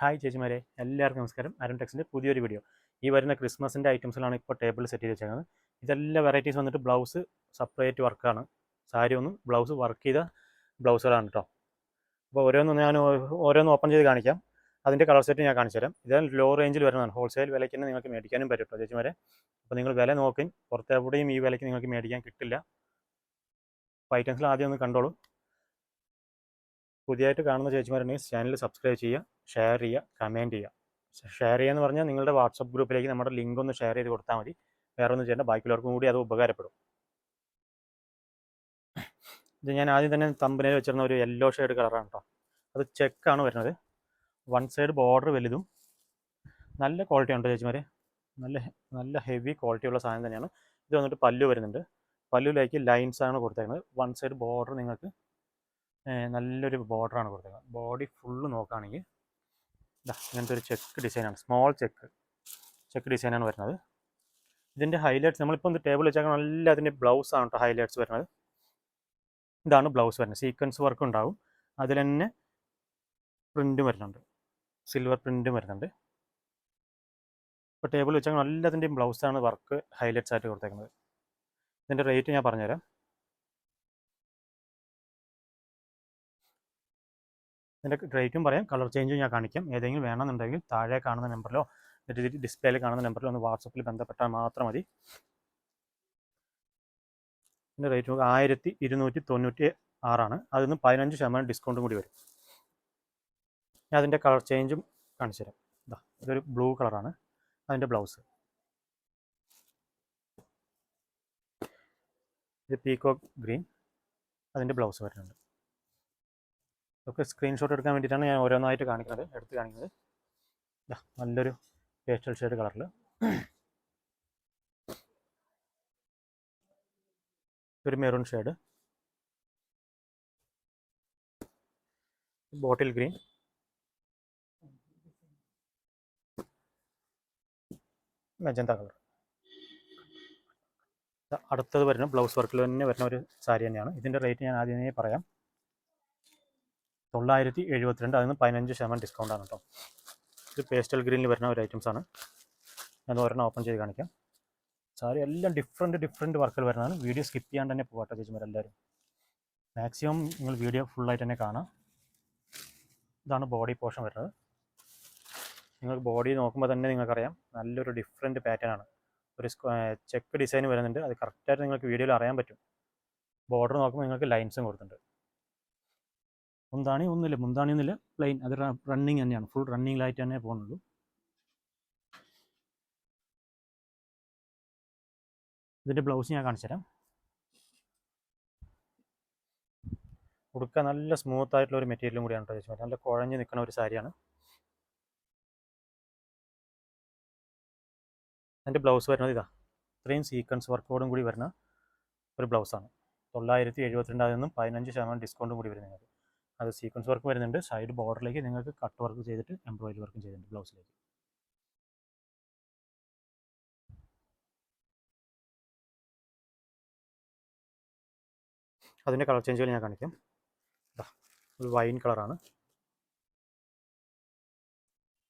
Hi ചേച്ചിമാരെ എല്ലാവർക്കും നമസ്കാരം. അരുൺ ടെക്സിന്റെ പുതിയൊരു വീഡിയോ. ഈ വരുന്ന ക്രിസ്മസിന്റെ ഐറ്റംസിലാണ് ഇപ്പോൾ ടേബിൾ സെറ്റ് ചെയ്ത് വെച്ചേക്കുന്നത്. ഇതെല്ലാം വെറൈറ്റീസ് വന്നിട്ട് ബ്ലൗസ് സെപ്പറേറ്റ് വർക്കാണ്. സാരി ഒന്നും ബ്ലൗസ് വർക്ക് ചെയ്ത ബ്ലൗസുകളാണ് കേട്ടോ. അപ്പോൾ ഓരോന്നും ഞാൻ ഓരോന്ന് ഓപ്പൺ ചെയ്ത് കാണിക്കാം. അതിന്റെ കളർ സെറ്റ് ഞാൻ കാണിച്ചു തരാം. ഇതെല്ലാം ലോ റേഞ്ചിൽ വരുന്നതാണ്. ഹോൾസെയിൽ വിലയ്ക്ക് തന്നെ നിങ്ങൾക്ക് മേടിക്കാനും പറ്റും കേട്ടോ ചേച്ചിമാരെ. അപ്പോൾ നിങ്ങൾ വില നോക്കി. പുറത്തെവിടെയും ഈ വിലയ്ക്ക് നിങ്ങൾക്ക് മേടിക്കാൻ കിട്ടില്ല. അപ്പോൾ ഐറ്റംസിൽ ആദ്യം ഒന്ന് കണ്ടോളൂ. പുതിയതായിട്ട് കാണുന്ന ചേച്ചിമാരുണ്ടെങ്കിൽ ചാനൽ സബ്സ്ക്രൈബ് ചെയ്യുക. ഷെയർ ചെയ്യുക കമന്റ് ചെയ്യുക. ഷെയർ ചെയ്യുക എന്ന് പറഞ്ഞാൽ നിങ്ങളുടെ വാട്സപ്പ് ഗ്രൂപ്പിലേക്ക് നമ്മുടെ ലിങ്ക് ഒന്ന് ഷെയർ ചെയ്ത് കൊടുത്താൽ മതി. വേറെ ഒന്നും ചെയ്യേണ്ട. ബാക്കിയുള്ളവർക്കും കൂടി അത് ഉപകാരപ്പെടും. ഇത് ഞാൻ ആദ്യം തന്നെ തമ്പനയിൽ വെച്ചിരുന്ന ഒരു യെല്ലോ ഷെയ്ഡ് കളറാണ് കേട്ടോ അത് ചെക്കാണ് വരുന്നത്. വൺ സൈഡ് ബോർഡർ വലുതും. നല്ല ക്വാളിറ്റി ഉണ്ട് ചേച്ചിമാരെ? നല്ല നല്ല ഹെവി ക്വാളിറ്റി ഉള്ള സാധനം തന്നെയാണ്. ഇത് വന്നിട്ട് പല്ലു വരുന്നുണ്ട്. പല്ലുവിലേക്ക് ലൈൻസ് ആണ് കൊടുത്തേക്കുന്നത്. വൺ സൈഡ് ബോർഡർ നിങ്ങൾക്ക് നല്ലൊരു ബോർഡറാണ് കൊടുത്തേക്കുന്നത്. ബോഡി ഫുള്ള് നോക്കുകയാണെങ്കിൽ ഇതാ ഇങ്ങനത്തെ ഒരു ചെക്ക് ഡിസൈനാണ് സ്മോൾ ചെക്ക് ചെക്ക് ഡിസൈനാണ് വരുന്നത്. ഇതിന്റെ ഹൈലൈറ്റ്സ് നമ്മളിപ്പോൾ ഒന്ന് ടേബിൾ വെച്ചാൽ നല്ല അതിന്റെ ബ്ലൗസ് ആണ് കേട്ടോ ഹൈലൈറ്റ്സ് വരുന്നത്. ഇതാണ് ബ്ലൗസ് വരുന്നത്. സീക്വൻസ് വർക്ക് ഉണ്ടാവും. അതിൽ തന്നെ പ്രിന്റും വരുന്നുണ്ട്. സിൽവർ പ്രിന്റും വരുന്നുണ്ട്. ഇപ്പോൾ ടേബിൾ വെച്ചാൽ നല്ല അതിന്റെയും ബ്ലൗസാണ് വർക്ക് ഹൈലൈറ്റ്സ് ആയിട്ട് കൊടുത്തേക്കുന്നത്. ഇതിന്റെ റേറ്റ് ഞാൻ പറഞ്ഞുതരാം. ഇതിന്റെ റേറ്റും പറയാം. കളർ ചേഞ്ചും ഞാൻ കാണിക്കാം. ഏതെങ്കിലും വേണമെന്നുണ്ടെങ്കിൽ താഴെ കാണുന്ന നമ്പറിലോ ഡിസ്പ്ലേയിൽ കാണുന്ന നമ്പറിലോ ഒന്ന് വാട്സപ്പിൽ ബന്ധപ്പെട്ടാൽ മാത്രം മതി. ഇതിന്റെ റേറ്റ് ആയിരത്തി ഇരുന്നൂറ്റി തൊണ്ണൂറ്റി ആറാണ്. അതിൽ നിന്ന് പതിനഞ്ച് ശതമാനം ഡിസ്കൗണ്ടും കൂടി വരും. ഞാൻ അതിന്റെ കളർ ചേഞ്ചും കാണിച്ചു തരാം. ഇതാ ഇതൊരു ബ്ലൂ കളറാണ് അതിന്റെ ബ്ലൗസ് ഇത് പീക്കോ ഗ്രീൻ അതിന്റെ ബ്ലൗസ് വരുന്നുണ്ട്. ഇതൊക്കെ സ്ക്രീൻഷോട്ട് എടുക്കാൻ വേണ്ടിയിട്ടാണ് ഞാൻ ഓരോന്നായിട്ട് കാണിക്കുന്നത് എടുത്ത് കാണിക്കുന്നത്. നല്ലൊരു പേസ്റ്റൽ ഷെയ്ഡ് കളറിൽ ഒരു maroon shade bottle green magenta colour അടുത്തത് വരുന്ന ബ്ലൗസ് വർക്കിൽ തന്നെ വരുന്ന ഒരു സാരി തന്നെയാണ്. ഇതിന്റെ റേറ്റ് ഞാൻ ആദ്യമേ പറയാം. തൊള്ളായിരത്തി എഴുപത്തിരണ്ട് അതിന് പതിനഞ്ച് ശതമാനം ഡിസ്കൗണ്ട് ആണ് കേട്ടോ. ഇത് പേസ്റ്റൽ ഗ്രീനിൽ വരുന്ന ഒരു ഐറ്റംസ് ആണ്. ഞാൻ ഒരെണ്ണം ഓപ്പൺ ചെയ്ത് കാണിക്കാം. സാരി എല്ലാം ഡിഫറെന്റ് ഡിഫറെന്റ് വർക്കുകൾ വരുന്നതാണ്. വീഡിയോ സ്കിപ്പ് ചെയ്യാണ്ട് തന്നെ പോകട്ടെ ചേച്ചിമാരെല്ലാവരും മാക്സിമം നിങ്ങൾ വീഡിയോ ഫുള്ളായിട്ട് തന്നെ കാണാം. ഇതാണ് ബോഡി പോർഷൻ വരുന്നത്. നിങ്ങൾ ബോഡി നോക്കുമ്പോൾ തന്നെ നിങ്ങൾക്കറിയാം നല്ലൊരു ഡിഫറെന്റ് പാറ്റേൺ ആണ്. ഒരു ചെക്ക് ഡിസൈൻ വരുന്നുണ്ട്. അത് കറക്റ്റായിട്ട് നിങ്ങൾക്ക് വീഡിയോയിൽ അറിയാൻ പറ്റും. ബോർഡർ നോക്കുമ്പോൾ നിങ്ങൾക്ക് ലൈൻസും കൊടുത്തിട്ടുണ്ട്. മുന്താണി ഒന്നുമില്ല. മുന്താണി ഒന്നുമില്ല. പ്ലെയിൻ അത് റണ്ണിങ് തന്നെയാണ്. ഫുൾ റണ്ണിങ്ങിലായിട്ട് തന്നെ പോകുന്നുള്ളൂ ഇതിന്റെ ബ്ലൗസ് ഞാൻ കാണിച്ചു തരാം. ഉടുക്ക നല്ല സ്മൂത്ത് ആയിട്ടുള്ള ഒരു മെറ്റീരിയലും കൂടിയാണ് കേട്ടോ നല്ല കുഴഞ്ഞ് നിൽക്കുന്ന ഒരു സാരിയാണ് അതിന്റെ ബ്ലൗസ് വരുന്നത് ഇതാ. ഇത്രയും സീക്വൻസ് വർക്കോടും കൂടി വരുന്ന ഒരു ബ്ലൗസാണ് തൊള്ളായിരത്തി എഴുപത്തിരണ്ട് അതിൽ നിന്നും പതിനഞ്ച് ശതമാനം ഡിസ്കൗണ്ടും കൂടി നിങ്ങൾക്ക്. അത് സീക്വൻസ് വർക്ക് വരുന്നുണ്ട്. സൈഡ് ബോർഡറിലേക്ക് നിങ്ങൾക്ക് കട്ട് വർക്ക് ചെയ്തിട്ട് എംബ്രോയിഡറി വർക്കും ചെയ്തിട്ടുണ്ട് ബ്ലൗസിലേക്ക് അതിന്റെ കളർ ചേഞ്ചുകൾ ഞാൻ കാണിക്കാം. ഒരു വൈൻ കളറാണ്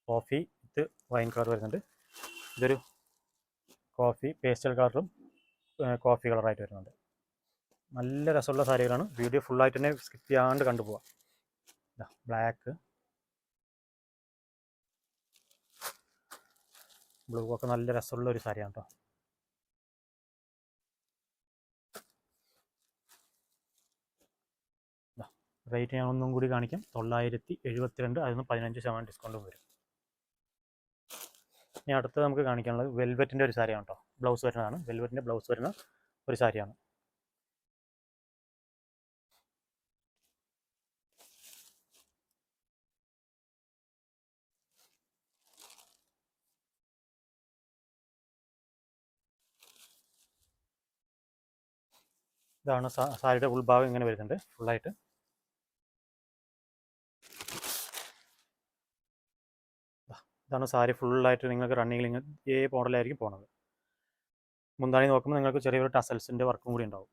കോഫി ഇത് വൈൻ കളർ വരുന്നുണ്ട്. ഇതൊരു കോഫി പേസ്റ്റൽ കളറും കോഫി കളറായിട്ട് വരുന്നുണ്ട്. നല്ല രസമുള്ള സാരികളാണ്. വീഡിയോ ഫുള്ളായിട്ട് തന്നെ സ്കിപ്പ് ചെയ്യാണ്ട് കണ്ടുപോവാം. ബ്ലാക്ക് ബ്ലൂ ഒക്കെ നല്ല രസമുള്ള ഒരു സാരിയാണ് കേട്ടോ റേറ്റ് ഞാൻ ഒന്നും കൂടി കാണിക്കാം. തൊള്ളായിരത്തി എഴുപത്തിരണ്ട് അതിന് പതിനഞ്ച് ശതമാനം ഡിസ്കൗണ്ടും വരും. ഇനി അടുത്തത് നമുക്ക് കാണിക്കാനുള്ളത് വെൽവെറ്റിന്റെ ഒരു സാരിയാണ് കേട്ടോ ബ്ലൗസ് വരുന്നതാണ്. വെൽവെറ്റിന്റെ ബ്ലൗസ് വരുന്ന ഒരു സാരിയാണ്. ഇതാണ് സാരിയുടെ ഉൾഭാഗം ഇങ്ങനെ വരുന്നുണ്ട് ഫുള്ളായിട്ട് ഇതാണ് സാരി ഫുള്ളായിട്ട് നിങ്ങൾക്ക് റണ്ണിങ്ങിൽ ഇങ്ങനെ ഈ മോഡലായിരിക്കും പോണത്. മുന്താണി നോക്കുമ്പോൾ നിങ്ങൾക്ക് ചെറിയൊരു ടസൽസിന്റെ വർക്കും കൂടി ഉണ്ടാവും.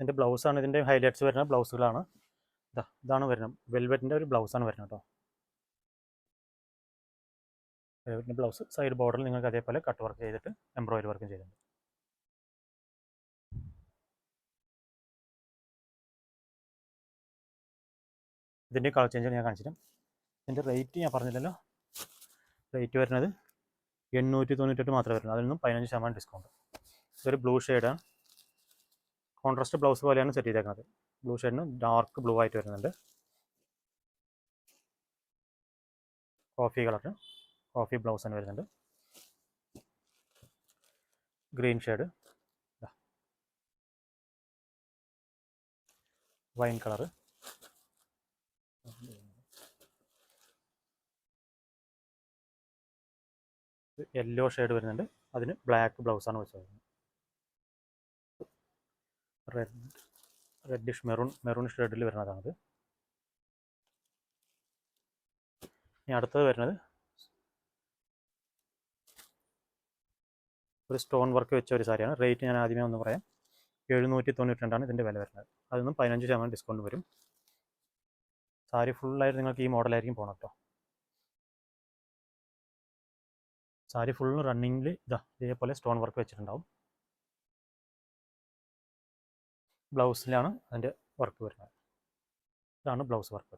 ഇതിന്റെ ബ്ലൗസാണ് ഇതിന്റെ ഹൈലൈറ്റ്സ് വരുന്ന ബ്ലൗസുകളാണ് ഇതാ ഇതാണ് വരുന്നത് വെൽവെറ്റിന്റെ ഒരു ബ്ലൗസാണ് വരുന്നത് കേട്ടോ. വെൽവെറ്റിന്റെ ബ്ലൗസ് സൈഡ് ബോർഡറിൽ നിങ്ങൾക്ക് അതേപോലെ കട്ട് വർക്ക് ചെയ്തിട്ട് എംബ്രോയിഡറി വർക്കും ചെയ്തിട്ടുണ്ട്. ഇതിന്റെ കളർ ചേഞ്ച് ഞാൻ കാണിച്ചിട്ടും ഇതിന്റെ റേറ്റ് ഞാൻ പറഞ്ഞില്ലല്ലോ. റേറ്റ് വരുന്നത് എണ്ണൂറ്റി തൊണ്ണൂറ്റെട്ട് മാത്രമേ വരുന്നത് അതിൽ നിന്നും പതിനഞ്ച് ശതമാനം ഡിസ്കൗണ്ട്. ഇതൊരു ബ്ലൂ ഷെയ്ഡാണ് കോൺട്രാസ്റ്റ് ബ്ലൗസ് പോലെയാണ് സെറ്റ് ചെയ്തേക്കുന്നത്. ബ്ലൂ ഷെയ്ഡിന് ഡാർക്ക് ബ്ലൂ ആയിട്ട് വരുന്നുണ്ട്. കോഫി കളർ കോഫി ബ്ലൗസ് തന്നെ വരുന്നുണ്ട്. Green shade wine colour yellow shade വരുന്നുണ്ട്. അതിന് ബ്ലാക്ക് ബ്ലൗസ് ആണ് വെച്ചത് റെഡ് റെഡിഷ് മെറൂൺ മെറൂൺ ഷെയ്ഡിൽ വരുന്നതാണത്. ഇനി അടുത്തത് വരുന്നത് ഒരു സ്റ്റോൺ വർക്ക് വെച്ച ഒരു സാരിയാണ്. റേറ്റ് ഞാൻ ആദ്യമേ ഒന്ന് പറയാം. എഴുന്നൂറ്റി തൊണ്ണൂറ്റി രണ്ടാണ് ഇതിന്റെ വില വരുന്നത്. അതിൽ പതിനഞ്ച് ശതമാനം ഡിസ്കൗണ്ട് വരും. സാരി ഫുള്ളായിട്ട് നിങ്ങൾക്ക് ഈ മോഡലായിരിക്കും പോകണം കേട്ടോ സാരി ഫുൾ റണ്ണിങ്ങിൽ ഇതാ ഇതേപോലെ സ്റ്റോൺ വർക്ക് വെച്ചിട്ടുണ്ടാവും. ബ്ലൗസിലാണ് അതിന്റെ വർക്ക് വരുന്നത്. ഇതാണ് ബ്ലൗസ് വർക്ക്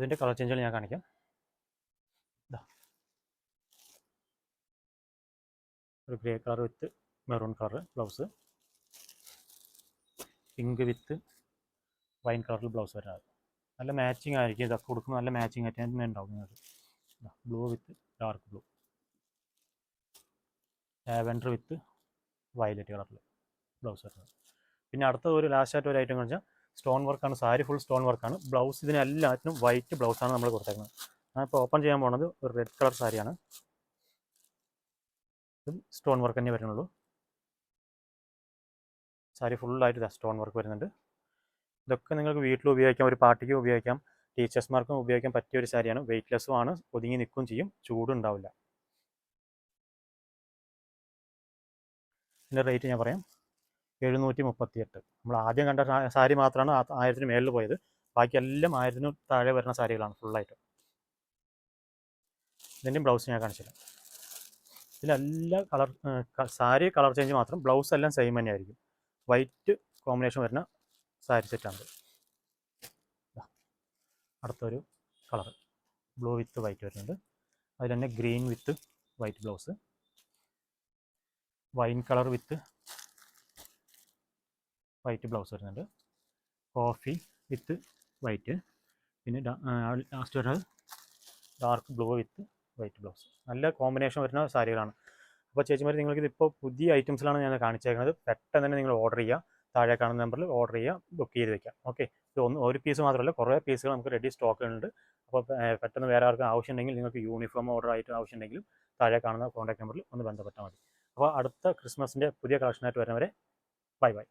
അതിന്റെ കളർ ചേഞ്ചുകൾ ഞാൻ കാണിക്കാം. ഒരു grey colour with maroon colour blouse pink with wine കളറിൽ ബ്ലൗസ് വരുന്നത് നല്ല മാച്ചിങ് ആയിരിക്കും. ഇതൊക്കെ കൊടുക്കുമ്പോൾ നല്ല മാച്ചിങ് ആയിട്ട് തന്നെ ഉണ്ടാവും നിങ്ങൾക്ക്. Blue with dark blue lavender with violet കളറിൽ ബ്ലൗസ് വരുന്നത് പിന്നെ അടുത്ത ഒരു ലാസ്റ്റ് ആയിട്ട് ഒരു ഐറ്റം വെച്ചാൽ സ്റ്റോൺ വർക്കാണ് സാരി ഫുൾ സ്റ്റോൺ വർക്കാണ്. ബ്ലൗസ് ഇതിനെല്ലാത്തിനും വൈറ്റ് ബ്ലൗസാണ് നമ്മൾ കൊടുത്തേക്കുന്നത്. ഞാൻ ഇപ്പോൾ ഓപ്പൺ ചെയ്യാൻ പോകുന്നത് ഒരു റെഡ് കളർ സാരിയാണ്. ഇതും സ്റ്റോൺ വർക്ക് തന്നെ വരുന്നുള്ളൂ. സാരി ഫുള്ളായിട്ട് സ്റ്റോൺ വർക്ക് വരുന്നുണ്ട്. ഇതൊക്കെ നിങ്ങൾക്ക് വീട്ടിൽ ഉപയോഗിക്കാം ഒരു പാർട്ടിക്ക് ഉപയോഗിക്കാം ടീച്ചേഴ്സ്മാർക്കും ഉപയോഗിക്കാൻ പറ്റിയ ഒരു സാരിയാണ്. വെയ്റ്റ്ലെസ്സും ആണ് ഒതുങ്ങി നിൽക്കുകയും ചെയ്യും ചൂടുണ്ടാവില്ല ഇതിന്റെ റേറ്റ് ഞാൻ പറയാം. എഴുന്നൂറ്റി മുപ്പത്തി എട്ട് നമ്മൾ ആദ്യം കണ്ട സാരി മാത്രമാണ് ആയിരത്തിന് മേളിൽ പോയത്. ബാക്കി എല്ലാം ആയിരത്തിന് താഴെ വരുന്ന സാരികളാണ് ഫുള്ളായിട്ട്. ഇതിന്റെയും ബ്ലൗസ് ഞാൻ കാണിച്ചില്ല ഇതിലെല്ലാം കളർ സാരി കളർ ചേഞ്ച് മാത്രം ബ്ലൗസ് എല്ലാം സെയിം തന്നെ ആയിരിക്കും വൈറ്റ് കോമ്പിനേഷൻ വരുന്ന സാരി സെറ്റാണ് അടുത്തൊരു കളർ. ബ്ലൂ വിത്ത് വൈറ്റ് വരുന്നുണ്ട്. അതിൽ തന്നെ green with white blouse wine colour with white blouse വരുന്നുണ്ട്. കോഫി വിത്ത് വൈറ്റ് പിന്നെ ലാസ്റ്റ് വരുന്നത് dark blue with white blouse നല്ല കോമ്പിനേഷൻ വരുന്ന സാരികളാണ്. അപ്പോൾ ചേച്ചിമാർ നിങ്ങൾക്ക് ഇതിപ്പോൾ പുതിയ ഐറ്റംസിലാണ് ഞാൻ കാണിച്ചേക്കുന്നത് പെട്ടെന്ന് തന്നെ നിങ്ങൾ ഓർഡർ ചെയ്യുക താഴെ കാണുന്ന നമ്പറിൽ ഓർഡർ ചെയ്യുക ബുക്ക് ചെയ്ത് വെക്കാം. ഓക്കെ ഇത് ഒന്ന് ഒരു പീസ് മാത്രമല്ല കുറേ പീസുകൾ നമുക്ക് റെഡി സ്റ്റോക്ക് ഉണ്ട് അപ്പോൾ പെട്ടെന്ന് വേറെ ആർക്കും ആവശ്യമുണ്ടെങ്കിൽ നിങ്ങൾക്ക് യൂണിഫോം ഓർഡർ ആയിട്ട് ആവശ്യമുണ്ടെങ്കിലും താഴെ കാണുന്ന കോൺടാക്ട് നമ്പറിൽ ഒന്ന് ബന്ധപ്പെട്ടാൽ മതി. അപ്പോൾ അടുത്ത ക്രിസ്മസിന്റെ പുതിയ കളക്ഷനായിട്ട് വരുന്നവരെ ബൈ ബൈ